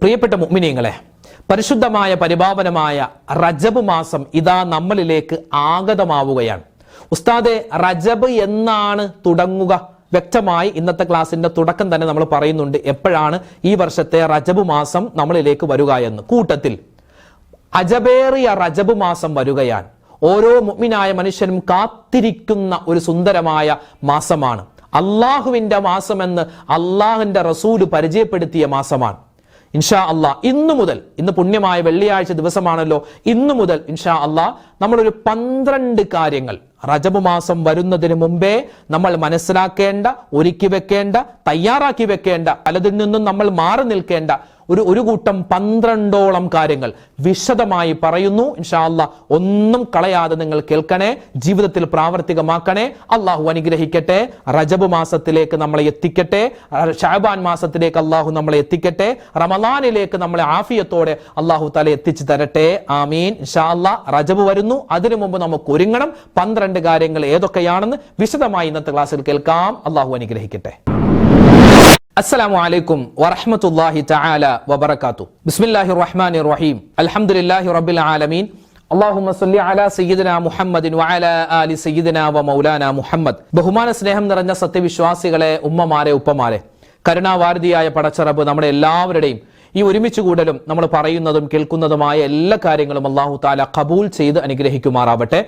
പ്രിയപ്പെട്ട മുഅ്മിനീങ്ങളെ പരിശുദ്ധമായ പരിപാവനമായ റജബ് മാസം ഇതാ നമ്മളിലേക്ക് ആഗതമാവുകയാണ്. ഉസ്താദെ റജബ് എന്നാണ് തുടങ്ങുക. വ്യക്തമായി ഇന്നത്തെ ക്ലാസ്സിന്റെ തുടക്കം തന്നെ നമ്മൾ പറയുന്നുണ്ട് എപ്പോഴാണ് ഈ വർഷത്തെ റജബ് മാസം നമ്മളിലേക്ക് വരിക എന്ന്. കൂട്ടത്തിൽ അജബേറിയ റജബ് മാസം വരികയാണ്. ഓരോ മുഅ്മിനായ മനുഷ്യനും കാത്തിരിക്കുന്ന ഒരു സുന്ദരമായ മാസമാണ്. അള്ളാഹുവിന്റെ മാസമെന്ന് അള്ളാഹുവിന്റെ റസൂൽ പരിചയപ്പെടുത്തിയ മാസമാണ്. ഇൻഷാ അള്ളാ ഇന്നു മുതൽ ഇന്ന് പുണ്യമായ വെള്ളിയാഴ്ച ദിവസമാണല്ലോ ഇന്നു മുതൽ ഇൻഷാ അള്ളാ നമ്മളൊരു പന്ത്രണ്ട് കാര്യങ്ങൾ റജബ് മാസം വരുന്നതിന് മുമ്പേ നമ്മൾ മനസ്സിലാക്കേണ്ട ഒരുക്കി വെക്കേണ്ട തയ്യാറാക്കി വെക്കേണ്ട പലതിൽ നിന്നും നമ്മൾ മാറി നിൽക്കേണ്ട ഒരു ഒരു കൂട്ടം പന്ത്രണ്ടോളം കാര്യങ്ങൾ വിശദമായി പറയുന്നു. ഇൻഷാല്ല ഒന്നും കളയാതെ നിങ്ങൾ കേൾക്കണേ ജീവിതത്തിൽ പ്രാവർത്തികമാക്കണേ. അള്ളാഹു അനുഗ്രഹിക്കട്ടെ. റജബ് മാസത്തിലേക്ക് നമ്മളെ എത്തിക്കട്ടെ. ഷാബാൻ മാസത്തിലേക്ക് അള്ളാഹു നമ്മളെ എത്തിക്കട്ടെ. റമലാനിലേക്ക് നമ്മളെ ആഫിയത്തോടെ അള്ളാഹു തല എത്തിച്ചു തരട്ടെ. ആമീൻ. ഇൻഷാല്ല റജബ് വരുന്നു. അതിനു മുമ്പ് നമുക്ക് ഒരുങ്ങണം. പന്ത്രണ്ട് കാര്യങ്ങൾ ഏതൊക്കെയാണെന്ന് വിശദമായി ഇന്നത്തെ ക്ലാസ്സിൽ കേൾക്കാം. അള്ളാഹു അനുഗ്രഹിക്കട്ടെ. അസ്സലാമു അലൈക്കും വറഹമത്തല്ലാഹി തആല വബറകാതു ബിസ്മില്ലാഹിർ റഹ്മാനിർ റഹീം അൽഹംദുലില്ലാഹി റബ്ബിൽ ആലമീൻ. അള്ളാഹുമ സല്ലി അല സയ്യിദന മുഹമ്മദിൻ വഅല ആലി സയ്യിദന വ മൗലാന മുഹമ്മദ്. ബഹുമാന സ്നേഹം നിറഞ്ഞ സത്യവിശ്വാസികളെ ഉമ്മമാരെ ഉപ്പമാരെ കരുണാവാരതിയായ പടച്ചറബ് നമ്മുടെ എല്ലാവരുടെയും ഈ ഒരുമിച്ച് കൂടലും നമ്മൾ പറയുന്നതും കേൾക്കുന്നതുമായ എല്ലാ കാര്യങ്ങളും അള്ളാഹു താല കബൂൽ ചെയ്ത് അനുഗ്രഹിക്കുമാറാവട്ടെ.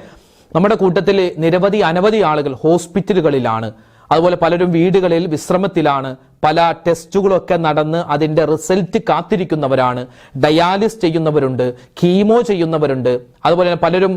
നമ്മുടെ കൂട്ടത്തിൽ നിരവധി അനവധി ആളുകൾ ഹോസ്പിറ്റലുകളിലാണ്. അതുപോലെ പലരും വീടുകളിൽ വിശ്രമത്തിലാണ്. പല ടെസ്റ്റുകളൊക്കെ നടന്ന് അതിന്റെ റിസൾട്ട് കാത്തിരിക്കുന്നവരാണ്. ഡയാലിസ് ചെയ്യുന്നവരുണ്ട് കീമോ ചെയ്യുന്നവരുണ്ട്. അതുപോലെ തന്നെ പലരും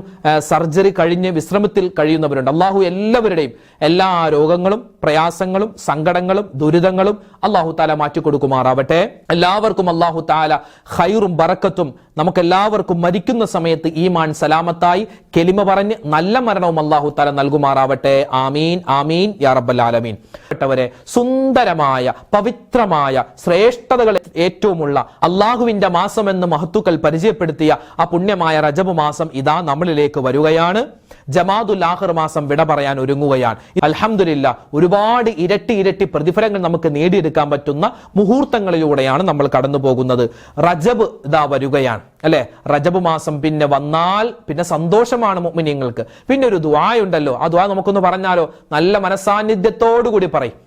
സർജറി കഴിഞ്ഞ് വിശ്രമത്തിൽ കഴിയുന്നവരുണ്ട്. അള്ളാഹു എല്ലാവരുടെയും എല്ലാ രോഗങ്ങളും പ്രയാസങ്ങളും സങ്കടങ്ങളും ദുരിതങ്ങളും അള്ളാഹു താല മാറ്റിക്കൊടുക്കുമാറാവട്ടെ എല്ലാവർക്കും അള്ളാഹു താല ഹൈറും ബറക്കത്തും. നമുക്ക് എല്ലാവർക്കും മരിക്കുന്ന സമയത്ത് ഈമാൻ സലാമത്തായി കെലിമ പറഞ്ഞ് നല്ല മരണവും അള്ളാഹു താല നൽകുമാറാവട്ടെ. ആമീൻ ആമീൻ യാ റബ്ബൽ ആലമീൻ. പ്പെട്ടവരെ സുന്ദരമായ പവിത്രമായ ശ്രേഷ്ഠതകൾ ഏറ്റവുമുള്ള അള്ളാഹുവിന്റെ എന്ന് മഹത്തുക്കൾ പരിചയപ്പെടുത്തിയ ആ പുണ്യമായ റജബ് മാസം ഇതാ നമ്മളിലേക്ക് വരികയാണ്. ജമാദുൽ ആഹിർ മാസം വിട പറയാൻ ഒരുങ്ങുകയാണ്. അൽഹംദുലില്ല ഒരുപാട് ഇരട്ടി ഇരട്ടി പ്രതിഫലങ്ങൾ നമുക്ക് നേടിയെടുക്കാൻ പറ്റുന്ന മുഹൂർത്തങ്ങളിലൂടെയാണ് നമ്മൾ കടന്നു പോകുന്നത് റജബ് ഇതാ വരികയാണ് അല്ലെ? റജബ് മാസം പിന്നെ വന്നാൽ പിന്നെ സന്തോഷമാണ് മുഅ്മിനീങ്ങൾക്ക്. പിന്നെ ഒരു ദുആയുണ്ടല്ലോ ആ ദുആ നമുക്കൊന്ന് പറഞ്ഞാലോ? നല്ല മനസാന്നിധ്യത്തോടു കൂടി പറയും.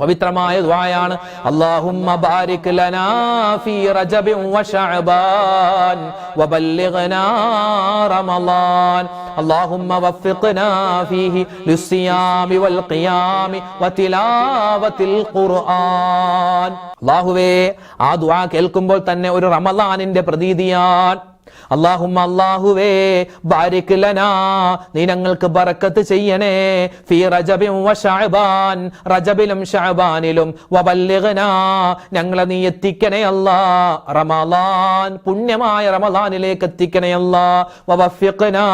പവിത്രമായ ദ്വായാണ് അല്ലാഹുമ്മ ബാരിക് ലനാ ഫീ റജബിൻ വശഅബാൻ വബല്ലിഗ്നാ റമളാൻ. അല്ലാഹുമ്മ വഫിഖ്നാ ഫീഹി ലിസ്സിയാമി വൽ ഖിയാമി വതിലാവത്തിൽ ഖുർആൻ. അല്ലാഹുവേ ആ ദുആ കേൾക്കുമ്പോൾ തന്നെ ഒരു റമളാനിന്റെ പ്രതീതിയാണ് അള്ളാഹുമ്മ അല്ലാഹുവേ ബാരിക് ലനാ നീ ഞങ്ങൾക്ക് ബറക്കത്ത് ചെയ്യണേ. ഫീ റജബിം വ ശഅബാൻ റജബിലും ശഅബാനിലും വബല്ലിഗ്നാ ഞങ്ങളെ നീ എത്തിക്കണേ അല്ലാ. റമളാൻ പുണ്യമായ റമളാനിലേക്ക് എത്തിക്കണേ അല്ലാ. വവഫിഖ്നാ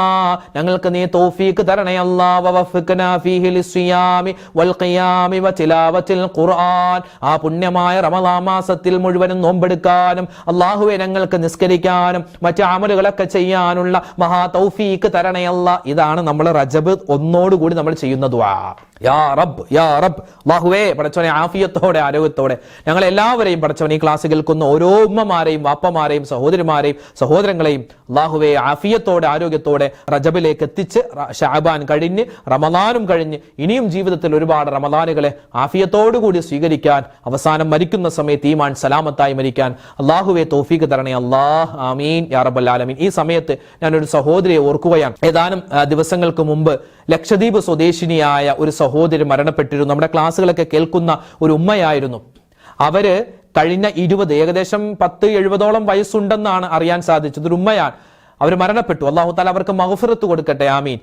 ഞങ്ങൾക്ക് നീ തൗഫീഖ് തരണേ അല്ലാ. വവഫിഖ്നാ ഫീഹി സിയാമി വൽ ഖിയാമി വ തിലാവത്തിൽ ഖുർആൻ. ആ പുണ്യമായ റമളാൻ മാസത്തിൽ മുഴുവനും നോമ്പെടുക്കാനും അള്ളാഹുവെ ഞങ്ങൾക്ക് നിസ്കരിക്കാനും മറ്റു അമലുകളൊക്കെ ചെയ്യാനുള്ള മഹാ തൗഫീക്ക് തരണയല്ല. ഇതാണ് നമ്മൾ റജബ് ഒന്നോടുകൂടി നമ്മൾ ചെയ്യുന്ന ദുആ. യാ റബ്ബ് യാ റബ്ബ്. അല്ലാഹുവേ പടച്ചവനെ ആഫിയത്തോടെ ആരോഗ്യത്തോടെ. ഞങ്ങൾ എല്ലാവരെയും പടച്ചവൻ ഈ ക്ലാസ് കേൾക്കുന്ന. ഓരോ ഉമ്മമാരെയും വാപ്പമാരെയും സഹോദരിമാരെയും സഹോദരങ്ങളെയും അള്ളാഹുവെ ആഫിയത്തോടെ ആരോഗ്യത്തോടെ റജബിലേക്ക് എത്തിച്ച് ഷാബാൻ കഴിഞ്ഞ് റമദാനും കഴിഞ്ഞ് ഇനിയും ജീവിതത്തിൽ ഒരുപാട് റമദാനുകളെ ആഫിയത്തോടുകൂടി സ്വീകരിക്കാൻ അവസാനം മരിക്കുന്ന സമയത്ത് ഈമാൻ സലാമത്തായി മരിക്കാൻ അള്ളാഹുവെ തോഫീക്ക് തരണേ. അള്ളാഹ് ആമീൻ യാ റബ്ബൽ ആലമീൻ. ഈ സമയത്ത് ഞാനൊരു സഹോദരിയെ ഓർക്കുകയാണ്. ഏതാനും ദിവസങ്ങൾക്ക് മുമ്പ് ലക്ഷദ്വീപ് സ്വദേശിനിയായ ഒരു സഹോദരി മരണപ്പെട്ടിരുന്നു. നമ്മുടെ ക്ലാസ്സുകളൊക്കെ കേൾക്കുന്ന ഒരു ഉമ്മയായിരുന്നു. അവർ കഴിഞ്ഞ ഇരുപത് ഏകദേശം പത്ത് എഴുപതോളം വയസ്സുണ്ടെന്നാണ് അറിയാൻ സാധിച്ചത്. ഒരു ഉമ്മയാണ്. അവർ മരണപ്പെട്ടു. അള്ളാഹു താല അവർക്ക് മഹഫിറത്ത് കൊടുക്കട്ടെ. ആമീൻ.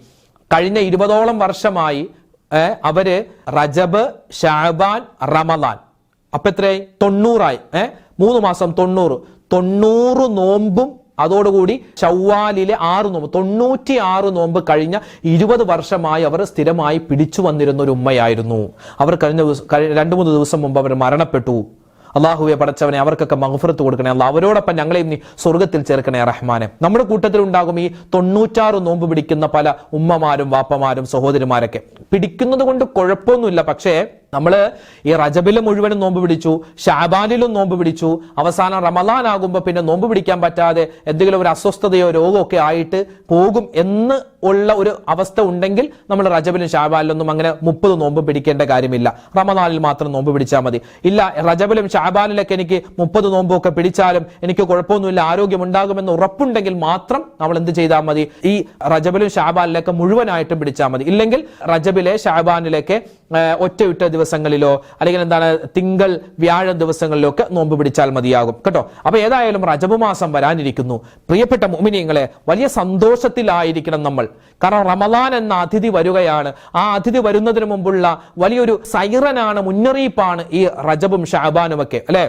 കഴിഞ്ഞ ഇരുപതോളം വർഷമായി അവർ റജബ് ഷാബാൻ റമദാൻ. അപ്പൊ എത്രയായി തൊണ്ണൂറായി. ഏഹ് മൂന്ന് മാസം തൊണ്ണൂറ്. തൊണ്ണൂറ് നോമ്പും അതോടുകൂടി ചവ്വാലിലെ ആറ് നോമ്പ് തൊണ്ണൂറ്റി ആറ് നോമ്പ് കഴിഞ്ഞ ഇരുപത് വർഷമായി അവർ സ്ഥിരമായി പിടിച്ചു വന്നിരുന്ന ഒരു ഉമ്മയായിരുന്നു. അവർ കഴിഞ്ഞ രണ്ടു മൂന്ന് ദിവസം മുമ്പ് അവർ മരണപ്പെട്ടു. അള്ളാഹുവെ പടച്ചവനെ അവർക്കൊക്കെ മഹഫറത്ത് കൊടുക്കണേ. അല്ല അവരോടൊപ്പം ഞങ്ങളെയും നീ സ്വർഗത്തിൽ ചേർക്കണേ റഹ്മാനെ. നമ്മുടെ കൂട്ടത്തിൽ ഉണ്ടാകും ഈ തൊണ്ണൂറ്റാറ് നോമ്പ് പിടിക്കുന്ന പല ഉമ്മമാരും വാപ്പമാരും സഹോദരിമാരൊക്കെ. പിടിക്കുന്നത് കൊണ്ട് കുഴപ്പമൊന്നുമില്ല പക്ഷേ നമ്മൾ ഈ റജബിൽ മുഴുവനും നോമ്പ് പിടിച്ചു ഷാബാനിലും നോമ്പ് പിടിച്ചു. അവസാനം റമദാൻ ആകുമ്പോൾ പിന്നെ നോമ്പ് പിടിക്കാൻ പറ്റാതെ എന്തെങ്കിലും ഒരു അസ്വസ്ഥതയോ രോഗമോ ഒക്കെ ആയിട്ട് പോകും എന്ന് ഉള്ള ഒരു അവസ്ഥ ഉണ്ടെങ്കിൽ നമ്മൾ റജബിലും ഷാബാലിലൊന്നും അങ്ങനെ മുപ്പത് നോമ്പ് പിടിക്കേണ്ട കാര്യമില്ല. റമദാനിൽ മാത്രം നോമ്പ് പിടിച്ചാൽ മതി. ഇല്ല റജബിലും ഷാബാലിലൊക്കെ എനിക്ക് മുപ്പത് നോമ്പൊക്കെ പിടിച്ചാലും എനിക്ക് കുഴപ്പമൊന്നുമില്ല ആരോഗ്യം ഉണ്ടാകുമെന്ന് ഉറപ്പുണ്ടെങ്കിൽ മാത്രം നമ്മൾ എന്ത് ചെയ്താൽ മതി. ഈ റജബിലും ഷാബാലിലൊക്കെ മുഴുവനായിട്ടും പിടിച്ചാൽ മതി. ഇല്ലെങ്കിൽ റജബിലെ ഷാബാനിലൊക്കെ ഒറ്റ ഒറ്റയിട്ട ദിവസങ്ങളിലോ അല്ലെങ്കിൽ എന്താണ് തിങ്കൾ വ്യാഴം ദിവസങ്ങളിലോ ഒക്കെ നോമ്പ് പിടിച്ചാൽ മതിയാകും. കേട്ടോ? അപ്പൊ ഏതായാലും റജബ് മാസം വരാനിരിക്കുന്നു. പ്രിയപ്പെട്ട മോമിനിയങ്ങളെ വലിയ സന്തോഷത്തിലായിരിക്കണം നമ്മൾ. കാരണം റമദാൻ എന്ന അതിഥി വരികയാണ്. ആ അതിഥി വരുന്നതിന് മുമ്പുള്ള വലിയൊരു സൈറനാണ് മുന്നറിയിപ്പാണ് ഈ റജബും ഷാബാനും ഒക്കെ അല്ലെ?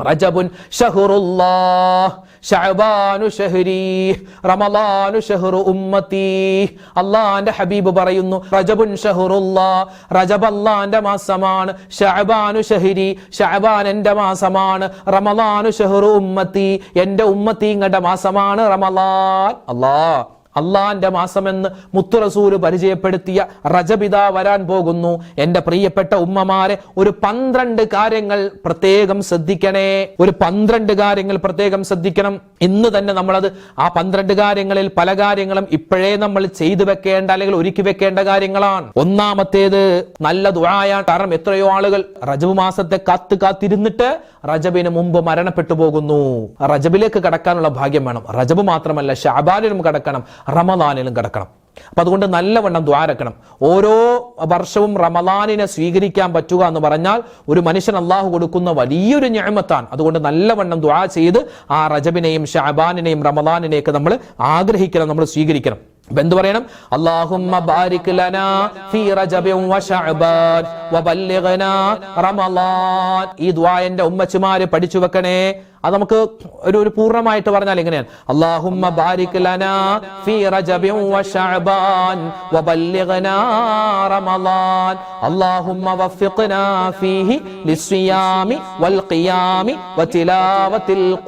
റജബുൻ ഷഹുറുല്ലാഹ് ഷഹരി റമളാനു ഷഹ്റു ഉമ്മത്തി. അള്ളാന്റെ ഹബീബ് പറയുന്നു റജബുൻ ഷഹ്റുല്ലാ റജബ് അള്ളാന്റെ മാസമാണ് ഷഹബാനു ഷഹരി ഷഹബാൻ എന്റെ മാസമാണ് റമളാനു ഷഹ്റു ഉമ്മത്തി. എന്റെ ഉമ്മത്തീങ്ങളുടെ മാസമാണ് റമളാൻ അല്ലാ അള്ളാന്റെ മാസമെന്ന് മുത്തുറസൂൽ പരിചയപ്പെടുത്തിയ റജബിത വരാൻ പോകുന്നു. എന്റെ പ്രിയപ്പെട്ട ഉമ്മമാരെ ഒരു പന്ത്രണ്ട് കാര്യങ്ങൾ പ്രത്യേകം ശ്രദ്ധിക്കണേ. ഒരു പന്ത്രണ്ട് കാര്യങ്ങൾ പ്രത്യേകം ശ്രദ്ധിക്കണം. ഇന്ന് തന്നെ നമ്മളത് ആ പന്ത്രണ്ട് കാര്യങ്ങളിൽ പല കാര്യങ്ങളും ഇപ്പോഴേ നമ്മൾ ചെയ്തു വെക്കേണ്ട അല്ലെങ്കിൽ ഒരുക്കി വെക്കേണ്ട കാര്യങ്ങളാണ്. ഒന്നാമത്തേത് നല്ല ദുഴായ കാരണം എത്രയോ ആളുകൾ റജബ് മാസത്തെ കാത്ത് കാത്തിരുന്നിട്ട് റജബിന് മുമ്പ് മരണപ്പെട്ടു പോകുന്നു. റജബിലേക്ക് കടക്കാനുള്ള ഭാഗ്യം വേണം. റജബ് മാത്രമല്ല ഷാബാലിനും കടക്കണം. റമദാനിലും കിടക്കണം. അപ്പം അതുകൊണ്ട് നല്ലവണ്ണം ദ്വാരക്കണം ഓരോ വർഷവും റമദാനിനെ സ്വീകരിക്കാൻ പറ്റുക എന്ന് പറഞ്ഞാൽ ഒരു മനുഷ്യൻ അള്ളാഹു കൊടുക്കുന്ന വലിയൊരു ഞാമത്താണ്. അതുകൊണ്ട് നല്ലവണ്ണം ദ്വാ ചെയ്ത് ആ റജബിനെയും ഷാബാനിനെയും റമദാനിനെയൊക്കെ നമ്മൾ ആഗ്രഹിക്കണം നമ്മൾ സ്വീകരിക്കണം. എന്ത് പറയണം? അല്ലാഹുമ്മ ബാരിക് ലനാ ഫീ റമളാൻ. ഈ ദുആ എന്റെ പഠിച്ചു വെക്കണേ. അത് നമുക്ക് ഒരു ഒരു പൂർണമായിട്ട് പറഞ്ഞാൽ എങ്ങനെയാണ്? അല്ലാഹുമ്മ ബാരിക് ലനാ ഫീ റമളാൻ. അല്ലാഹുമ്മ ഫീഹി ലിസ്സിയാമി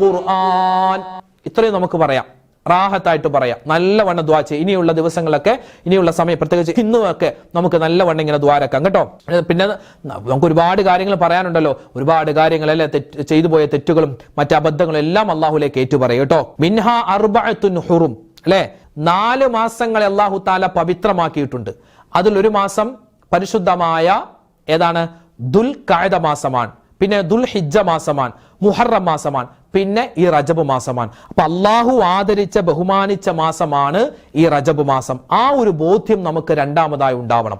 ഖുർആൻ. ഇത്രയും നമുക്ക് പറയാം. റാഹത്തായിട്ട് പറയാം. നല്ലവണ്ണം ദ്വാ ചെയ്യും. ഇനിയുള്ള ദിവസങ്ങളൊക്കെ ഇനിയുള്ള സമയം പ്രത്യേകിച്ച് ഇന്നുമൊക്കെ നമുക്ക് നല്ലവണ്ണം ഇങ്ങനെ ദ്വാരക്കാം കേട്ടോ? പിന്നെ നമുക്ക് ഒരുപാട് കാര്യങ്ങൾ പറയാനുണ്ടല്ലോ. ഒരുപാട് കാര്യങ്ങളല്ലേ ചെയ്തു പോയ തെറ്റുകളും മറ്റ് അബദ്ധങ്ങളും എല്ലാം അള്ളാഹുലേക്ക് ഏറ്റു പറയും കേട്ടോ? മിൻഹ അർബഅത്തുൻ ഹുറും അല്ലെ? നാല് മാസങ്ങളെ അള്ളാഹു താല പവിത്രമാക്കിയിട്ടുണ്ട്. അതിലൊരു മാസം പരിശുദ്ധമായ ഏതാണ്? ദുൽ കായത മാസമാണ്. പിന്നെ ദുൽ ഹിജ മാസമാണ് മുഹറം മാസമാണ് പിന്നെ ഈ റജബ് മാസമാണ്. അപ്പൊ അള്ളാഹു ആദരിച്ച ബഹുമാനിച്ച മാസമാണ് ഈ റജബ് മാസം. ആ ഒരു ബോധ്യം നമുക്ക് രണ്ടാമതായി ഉണ്ടാവണം.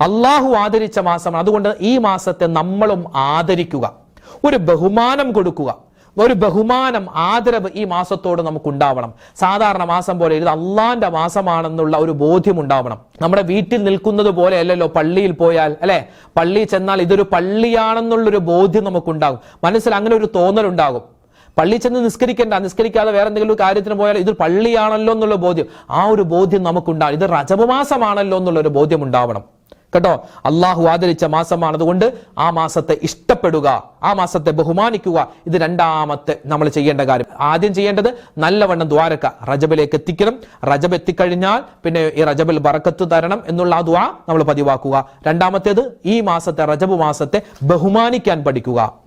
അള്ളാഹു ആദരിച്ച മാസമാണ്. അതുകൊണ്ട് ഈ മാസത്തെ നമ്മളും ആദരിക്കുക. ഒരു ബഹുമാനം കൊടുക്കുക. ഒരു ബഹുമാനം ആദരവ് ഈ മാസത്തോട് നമുക്ക് ഉണ്ടാവണം സാധാരണ മാസം പോലെ ഇത് അള്ളാന്റെ മാസമാണെന്നുള്ള ഒരു ബോധ്യം ഉണ്ടാവണം നമ്മുടെ വീട്ടിൽ നിൽക്കുന്നത് പോലെ അല്ലല്ലോ പള്ളിയിൽ പോയാൽ അല്ലെ? പള്ളിയിൽ ചെന്നാൽ ഇതൊരു പള്ളിയാണെന്നുള്ളൊരു ബോധ്യം നമുക്കുണ്ടാകും. മനസ്സിൽ അങ്ങനെ ഒരു തോന്നലുണ്ടാകും. പള്ളി ചെന്ന് നിസ്കരിക്കേണ്ട നിസ്കരിക്കാതെ വേറെ എന്തെങ്കിലും കാര്യത്തിന് പോയാൽ ഇത് പള്ളിയാണല്ലോ എന്നുള്ള ബോധ്യം. ആ ഒരു ബോധ്യം നമുക്കുണ്ടാകും ഇത് റജബ് മാസമാണല്ലോ എന്നുള്ള ഒരു ബോധ്യം ഉണ്ടാവണം. കേട്ടോ. അള്ളാഹു ആദരിച്ച മാസമാണ് അതുകൊണ്ട് ആ മാസത്തെ ഇഷ്ടപ്പെടുക ആ മാസത്തെ ബഹുമാനിക്കുക ഇത് രണ്ടാമത്തെ നമ്മൾ ചെയ്യേണ്ട കാര്യം. ആദ്യം ചെയ്യേണ്ടത് നല്ലവണ്ണം ദ്വാരക്ക റജബിലേക്ക് എത്തിക്കണം. റജബ് എത്തിക്കഴിഞ്ഞാൽ പിന്നെ ഈ റജബിൽ ബറക്കത്ത് തരണം എന്നുള്ള ആ ദ്വാ നമ്മൾ പതിവാക്കുക. രണ്ടാമത്തേത് ഈ മാസത്തെ റജബ് മാസത്തെ ബഹുമാനിക്കാൻ പഠിക്കുക.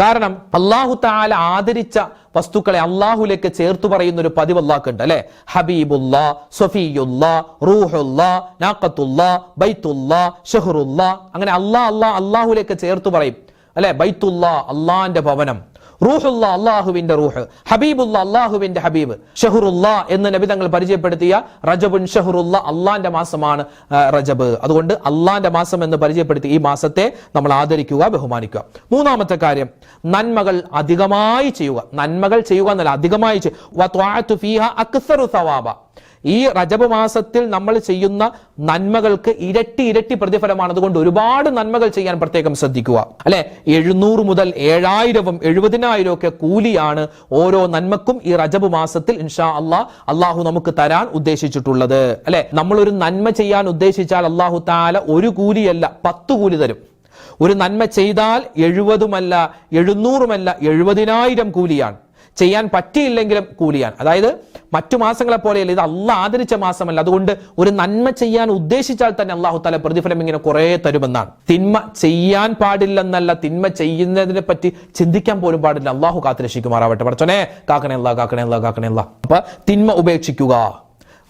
കാരണം അള്ളാഹു താല ആദരിച്ച വസ്തുക്കളെ അള്ളാഹുലേക്ക് ചേർത്തു പറയുന്ന ഒരു പതിവ് അള്ളാഹ്ക്കുണ്ട് അല്ലെ? ഹബീബുല്ലാ സൊഫിയുല്ലാ റൂഹുല്ലാ നാക്കത്തുല്ലാ ബൈത്തുല്ലാ ഷഹറുല്ലാ അങ്ങനെ അള്ളാ അള്ളാ അള്ളാഹുലേക്ക് ചേർത്ത് പറയും അല്ലെ? ബൈത്തുല്ലാ അള്ളാന്റെ ഭവനം. റൂഹുല്ല അള്ളാഹുവിന്റെ റൂഹ് ഹബീബുല്ല അള്ളാഹുവിന്റെ ഹബീബ് ഷഹുറുല്ല എന്ന് നബി തങ്ങൾ പരിചയപ്പെടുത്തിയ റജബുൻ ഷഹുറുല്ല അള്ളാന്റെ മാസമാണ് റജബ്. അതുകൊണ്ട് അള്ളാന്റെ മാസം എന്ന് പരിചയപ്പെടുത്തി ഈ മാസത്തെ നമ്മൾ ആദരിക്കുക ബഹുമാനിക്കുക. മൂന്നാമത്തെ കാര്യം നന്മകൾ അധികമായി ചെയ്യുക. നന്മകൾ ചെയ്യുക എന്നല്ല അധികമായി ചെയ്യ- ഈ റജബ് മാസത്തിൽ നമ്മൾ ചെയ്യുന്ന നന്മകൾക്ക് ഇരട്ടി ഇരട്ടി പ്രതിഫലമാണ്. അതുകൊണ്ട് ഒരുപാട് നന്മകൾ ചെയ്യാൻ പ്രത്യേകം ശ്രദ്ധിക്കുക. അല്ലെ? എഴുന്നൂറ് മുതൽ ഏഴായിരവും എഴുപതിനായിരവും ഒക്കെ കൂലിയാണ് ഓരോ നന്മക്കും ഈ റജബ് മാസത്തിൽ ഇൻഷാ അള്ളാ അള്ളാഹു നമുക്ക് തരാൻ ഉദ്ദേശിച്ചിട്ടുള്ളത്. അല്ലെ? നമ്മൾ ഒരു നന്മ ചെയ്യാൻ ഉദ്ദേശിച്ചാൽ അള്ളാഹു താല ഒരു കൂലിയല്ല പത്ത് കൂലി തരും. ഒരു നന്മ ചെയ്താൽ എഴുപതുമല്ല എഴുന്നൂറുമല്ല എഴുപതിനായിരം കൂലിയാണ്. ചെയ്യാൻ പറ്റിയില്ലെങ്കിലും കൂലിയാൻ അതായത് മറ്റു മാസങ്ങളെ പോലെയല്ല ഇത് അല്ല ആദരിച്ച മാസമല്ല. അതുകൊണ്ട് ഒരു നന്മ ചെയ്യാൻ ഉദ്ദേശിച്ചാൽ തന്നെ അള്ളാഹു താല പ്രതിഫലം ഇങ്ങനെ കുറെ തരുമെന്നാണ്. തിന്മ ചെയ്യാൻ പാടില്ലെന്നല്ല തിന്മ ചെയ്യുന്നതിനെ പറ്റി ചിന്തിക്കാൻ പോലും പാടില്ല. അള്ളാഹു കാത്തിരക്ഷിക്കുമാറാവട്ടെ. പഠിച്ചോനെ കാക്കണേ അല്ല കാക്കണേ അല്ല കാക്കണേ അല്ല അപ്പൊ തിന്മ ഉപേക്ഷിക്കുക.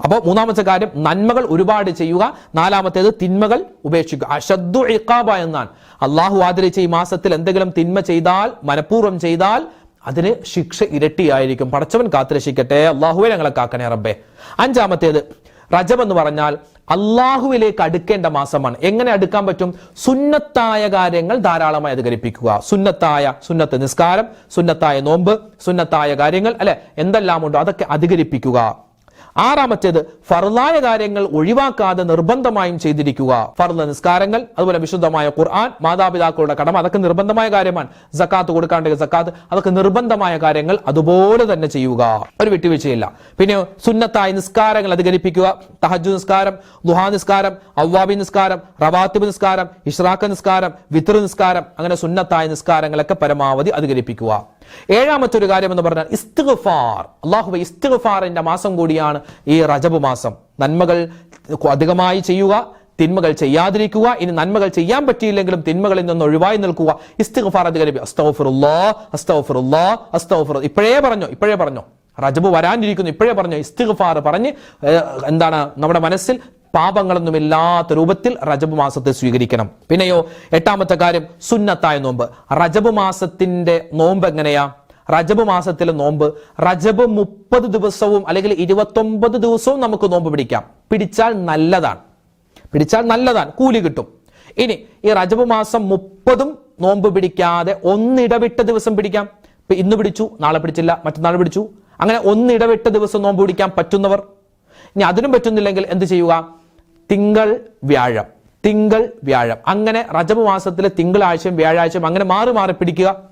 അപ്പോൾ മൂന്നാമത്തെ കാര്യം നന്മകൾ ഒരുപാട് ചെയ്യുക. നാലാമത്തേത് തിന്മകൾ ഉപേക്ഷിക്കുക. അഷദ്ദു ഇഖാബ എന്നാണ്. അള്ളാഹു ആദരിച്ച ഈ മാസത്തിൽ എന്തെങ്കിലും തിന്മ ചെയ്താൽ മനഃപൂർവം ചെയ്താൽ അതിന് ശിക്ഷ ഇരട്ടിയായിരിക്കും. പടച്ചവൻ കാത്തുരക്ഷിക്കട്ടെ. അള്ളാഹുവെ ഞങ്ങളെ കാക്കണേ റബ്ബേ. അഞ്ചാമത്തേത് റജബ് എന്ന് പറഞ്ഞാൽ അള്ളാഹുവിലേക്ക് അടുക്കേണ്ട മാസമാണ്. എങ്ങനെ അടുക്കാൻ പറ്റും? സുന്നത്തായ കാര്യങ്ങൾ ധാരാളമായി അധികരിപ്പിക്കുക. സുന്നത്തായ സുന്നത്ത് നിസ്കാരം സുന്നത്തായ നോമ്പ് സുന്നത്തായ കാര്യങ്ങൾ അല്ലെ? എന്തെല്ലാം ഉണ്ടോ അതൊക്കെ അധികരിപ്പിക്കുക. ആറാമത്തേത് ഫർലായ കാര്യങ്ങൾ ഒഴിവാക്കാതെ നിർബന്ധമായും ചെയ്തിരിക്കുക. ഫർദ നിസ്കാരങ്ങൾ അതുപോലെ വിശുദ്ധമായ ഖുർആൻ മാതാപിതാക്കളുടെ കടമ അതൊക്കെ നിർബന്ധമായ കാര്യമാണ്. സക്കാത്ത് കൊടുക്കാണ്ടെങ്കിൽ സക്കാത്ത് അതൊക്കെ നിർബന്ധമായ കാര്യങ്ങൾ അതുപോലെ തന്നെ ചെയ്യുക. ഒരു വിട്ടുവീഴ്ചയില്ല. പിന്നെ സുന്നത്തായ നിസ്കാരങ്ങൾ അധികരിപ്പിക്കുക. തഹജു നിസ്കാരം ദുഹാ നിസ്കാരം അവ്വാബി നിസ്കാരം റവാത്തിബ് നിസ്കാരം ഇഷ്റാഖ് നിസ്കാരം വിത്ര നിസ്കാരം അങ്ങനെ സുന്നത്തായ നിസ്കാരങ്ങളൊക്കെ പരമാവധി അധികരിപ്പിക്കുക. ഏഴാമത്തെ ഒരു കാര്യം എന്ന് പറഞ്ഞാൽ ഇസ്തിഗ്ഫാർ. അള്ളാഹു ഇസ്തിഗ്ഫാറിന്റെ മാസം കൂടിയാണ് ഈ റജബ് മാസം. നന്മകൾ അധികമായി ചെയ്യുക തിന്മകൾ ചെയ്യാതിരിക്കുക. ഇനി നന്മകൾ ചെയ്യാൻ പറ്റിയില്ലെങ്കിലും തിന്മകളിൽ നിന്ന് ഒഴിവായി നിൽക്കുക. ഇസ്തുഫാർ അധികാരി അസ്തഗ്ഫിറുല്ലാ അസ്തഗ്ഫിറുല്ലാ അസ്തഗ്ഫിറു ഇപ്പോഴേ പറഞ്ഞു ഇപ്പോഴേ പറഞ്ഞു. റജബ് വരാനിരിക്കുന്നു ഇപ്പോഴേ പറഞ്ഞു. ഇസ്തിഗ്ഫാർ പറഞ്ഞ് എന്താണ് നമ്മുടെ മനസ്സിൽ പാപങ്ങളൊന്നുമില്ലാത്ത രൂപത്തിൽ റജബ് മാസത്തെ സ്വീകരിക്കണം. പിന്നെയോ എട്ടാമത്തെ കാര്യം സുന്നത്തായ നോമ്പ്. റജബ് മാസത്തിന്റെ നോമ്പ് എങ്ങനെയാ? റജബ് മാസത്തിലെ നോമ്പ് റജബ് മുപ്പത് ദിവസവും അല്ലെങ്കിൽ ഇരുപത്തൊമ്പത് ദിവസവും നമുക്ക് നോമ്പ് പിടിക്കാം. പിടിച്ചാൽ നല്ലതാണ്. പിടിച്ചാൽ നല്ലതാണ്. കൂലി കിട്ടും. ഇനി ഈ റജബ് മാസം മുപ്പതും നോമ്പ് പിടിക്കാതെ ഒന്നിടവിട്ട ദിവസം പിടിക്കാം. ഇപ്പൊ ഇന്ന് പിടിച്ചു നാളെ പിടിച്ചില്ല മറ്റന്നാൾ പിടിച്ചു. അങ്ങനെ ഒന്നിടവിട്ട ദിവസം നോമ്പ് പിടിക്കാൻ പറ്റുന്നവർ? ഇനി അതിനും പറ്റുന്നില്ലെങ്കിൽ എന്ത് ചെയ്യുക? തിങ്കൾ വ്യാഴം. തിങ്കൾ വ്യാഴം. അങ്ങനെ റജബ് മാസത്തിലെ തിങ്കളാഴ്ചയും വ്യാഴാഴ്ചയും അങ്ങനെ മാറി മാറി പിടിക്കുക.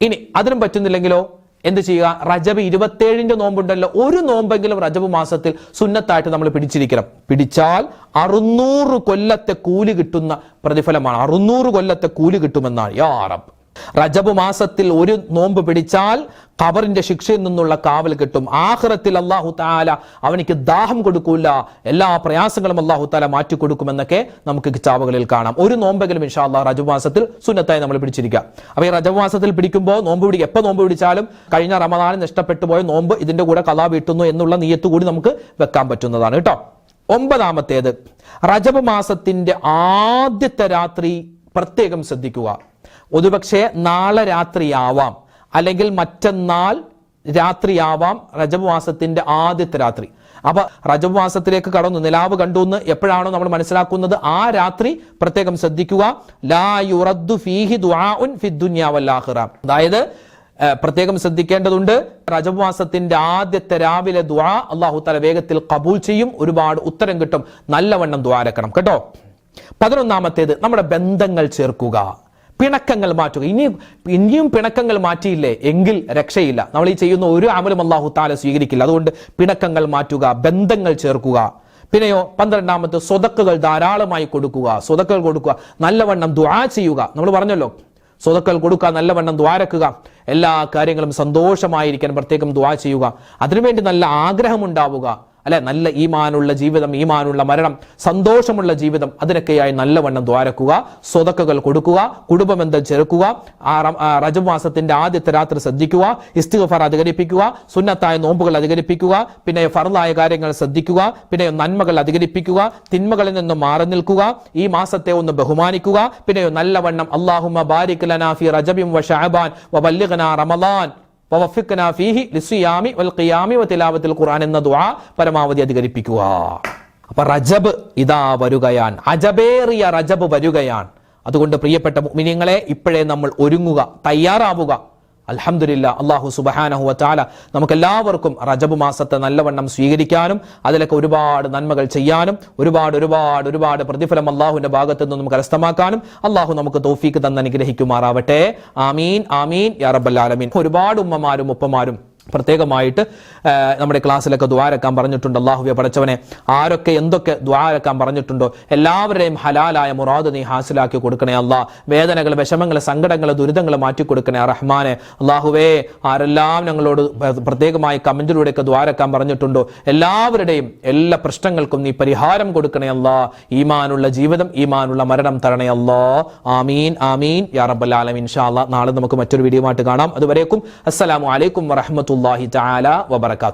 ഇനി അതിനും പറ്റുന്നില്ലെങ്കിലോ എന്ത് ചെയ്യുക? റജബ് ഇരുപത്തേഴിന്റെ നോമ്പുണ്ടല്ലോ. ഒരു നോമ്പെങ്കിലും റജബ് മാസത്തിൽ സുന്നത്തായിട്ട് നമ്മൾ പിടിച്ചിരിക്കണം. പിടിച്ചാൽ അറുന്നൂറ് കൊല്ലത്തെ കൂലി കിട്ടുന്ന പ്രതിഫലമാണ്. അറുന്നൂറ് കൊല്ലത്തെ കൂലി കിട്ടുമെന്നാണ്. യാ റബ്ബ്. റജബ് മാസത്തിൽ ഒരു നോമ്പ് പിടിച്ചാൽ ഖബറിന്റെ ശിക്ഷയിൽ നിന്നുള്ള കാവൽ കിട്ടും. ആഹ്റത്തിൽ അള്ളാഹു താല അവനിക്ക് ദാഹം കൊടുക്കൂല. എല്ലാ പ്രയാസങ്ങളും അള്ളാഹു താല മാറ്റി കൊടുക്കുമെന്നൊക്കെ നമുക്ക് കിതാബുകളിൽ കാണാം. ഒരു നോമ്പെങ്കിലും ഇൻഷാ അള്ളാഹ് റജബ് മാസത്തിൽ സുന്നത്തായി നമ്മൾ പിടിച്ചിരിക്കുക. അപ്പൊ ഈ റജബ് മാസത്തിൽ പിടിക്കുമ്പോൾ നോമ്പ് പിടിക്കുക എപ്പോൾ നോമ്പ് പിടിച്ചാലും കഴിഞ്ഞ റമദാനിൽ നഷ്ടപ്പെട്ടു പോയ നോമ്പ് ഇതിന്റെ കൂടെ കലാ വീട്ടുന്നു എന്നുള്ള നീയത്ത് കൂടി നമുക്ക് വെക്കാൻ പറ്റുന്നതാണ് കേട്ടോ. ഒമ്പതാമത്തേത്. റജബ് മാസത്തിന്റെ ആദ്യത്തെ രാത്രി പ്രത്യേകം ശ്രദ്ധിക്കുക. ഒരുപക്ഷെ നാളെ രാത്രിയാവാം. അല്ലെങ്കിൽ മറ്റന്നാൾ രാത്രിയാവാം റജബ് ആദ്യത്തെ രാത്രി. അപ്പൊ റജബ് കടന്നു. നിലാവ് കണ്ടു എന്ന് എപ്പോഴാണോ നമ്മൾ മനസ്സിലാക്കുന്നത്. ആ രാത്രി പ്രത്യേകം ശ്രദ്ധിക്കുക. ലാ ഫീഹി ദുആഉൻ ഫിദ്ദുനിയ വല്ലാഖിറ അതായത് പ്രത്യേകം ശ്രദ്ധിക്കേണ്ടതുണ്ട്. റജബ് ആദ്യത്തെ രാവിലെ ദ്വാ അള്ളാഹു തല വേഗത്തിൽ കബൂൽ ചെയ്യും. ഒരുപാട് ഉത്തരം കിട്ടും. നല്ലവണ്ണം ദ്വാരക്കണം കേട്ടോ? പതിനൊന്നാമത്തേത് നമ്മുടെ ബന്ധങ്ങൾ ചേർക്കുക. പിണക്കങ്ങൾ മാറ്റുക. ഇനി ഇനിയും പിണക്കങ്ങൾ മാറ്റിയില്ലേ? എങ്കിൽ രക്ഷയില്ല. നമ്മൾ ഈ ചെയ്യുന്ന ഒരു അമലും അള്ളാഹു താല സ്വീകരിക്കില്ല. അതുകൊണ്ട് പിണക്കങ്ങൾ മാറ്റുക ബന്ധങ്ങൾ ചേർക്കുക. പിന്നെയോ പന്ത്രണ്ടാമത്തെ സ്വതക്കുകൾ ധാരാളമായി കൊടുക്കുക. സ്വതക്കുകൾ കൊടുക്കുക. നല്ലവണ്ണം ദ്വാ ചെയ്യുക. നമ്മൾ പറഞ്ഞല്ലോ സ്വതക്കൾ കൊടുക്കുക നല്ലവണ്ണം ദ്വാരക്കുക എല്ലാ കാര്യങ്ങളും സന്തോഷമായിരിക്കാൻ പ്രത്യേകം ദ്വാ ചെയ്യുക. അതിനുവേണ്ടി നല്ല ആഗ്രഹമുണ്ടാവുക. അല്ലെ? നല്ല ഈമാനുള്ള ജീവിതം ഈമാനുള്ള മരണം സന്തോഷമുള്ള ജീവിതം അതിനൊക്കെയായി നല്ലവണ്ണം ദ്വാരക്കുക സ്വതക്കകൾ കൊടുക്കുക കുടുംബബന്ധം ചെറുക്കുക റജബ് മാസത്തിന്റെ ആദ്യത്തെ രാത്രി ശ്രദ്ധിക്കുക ഇസ്തിഗഫർ അധികരിപ്പിക്കുക സുന്നത്തായ നോമ്പുകൾ അധികരിപ്പിക്കുക പിന്നെ ഫറലായ കാര്യങ്ങൾ ശ്രദ്ധിക്കുക പിന്നെ നന്മകൾ അധികരിപ്പിക്കുക തിന്മകളിൽ നിന്ന് മാറി നിൽക്കുക ഈ മാസത്തെ ഒന്ന് ബഹുമാനിക്കുക പിന്നെ നല്ലവണ്ണം അള്ളാഹുമ ബാരിക് ലനാ ഫി റജബിം വ ഷാബാൻ വ റമളാൻ ഖുർആൻ എന്ന ദുആ പരമാവധി അധികരിപ്പിക്കുക. അപ്പൊ റജബ് ഇതാ വരുകയാൻ അജബേറിയ റജബ് വരുകയാണ്. അതുകൊണ്ട് പ്രിയപ്പെട്ട മുഅ്മിനീങ്ങളെ ഇപ്പോഴേ നമ്മൾ ഒരുങ്ങുക തയ്യാറാവുക. അൽഹംദുലില്ലാ അള്ളാഹു സുബഹാനഹു വതാല നമുക്ക് എല്ലാവർക്കും റജബ് മാസത്തെ നല്ലവണ്ണം സ്വീകരിക്കാനും അതിലൊക്കെ ഒരുപാട് നന്മകൾ ചെയ്യാനും ഒരുപാട് ഒരുപാട് ഒരുപാട് പ്രതിഫലം അള്ളാഹുവിന്റെ ഭാഗത്ത് നിന്ന് നമുക്ക് കരസ്ഥമാക്കാനും അള്ളാഹു നമുക്ക് തോഫീക്ക് തന്ന് അനുഗ്രഹിക്കുമാറാവട്ടെ. ആമീൻ ആമീൻ യാ റബ്ബൽ ആലമീൻ. ഒരുപാട് ഉമ്മമാരും ഉപ്പമാരും പ്രത്യേകമായിട്ട് നമ്മുടെ ക്ലാസ്സിലൊക്കെ ദ്വാരക്കാൻ പറഞ്ഞിട്ടുണ്ട്. അള്ളാഹുവെ പടച്ചവനെ ആരൊക്കെ എന്തൊക്കെ ദ്വാരക്കാൻ പറഞ്ഞിട്ടുണ്ടോ എല്ലാവരുടെയും ഹലാലായ മുറാദ് നീ ഹാസിലാക്കി കൊടുക്കണേ അല്ലാ. വേദനകൾ വിഷമങ്ങൾ സങ്കടങ്ങൾ ദുരിതങ്ങൾ മാറ്റി കൊടുക്കണേ ആ റഹ്മാനെ. അള്ളാഹുവേ ആരെല്ലാം ഞങ്ങളോട് പ്ര- പ്രത്യേകമായി കമന്റിലൂടെയൊക്കെ ദ്വാരക്കാൻ പറഞ്ഞിട്ടുണ്ടോ എല്ലാവരുടെയും എല്ലാ പ്രശ്നങ്ങൾക്കും നീ പരിഹാരം കൊടുക്കണേ അല്ലാ. ഈമാനുള്ള ജീവിതം ഈമാനുള്ള മരണം തരണേ അല്ലാ. ആമീൻ ആമീൻ. യാ റബ്ബൽ ആലമീൻ. ഇൻഷാ അല്ലാ. നാളെ നമുക്ക് മറ്റൊരു വീഡിയോ ആയിട്ട് കാണാം. അതുവരേക്കും അസ്സലാമു അലൈക്കും الله تعالى وبركاته.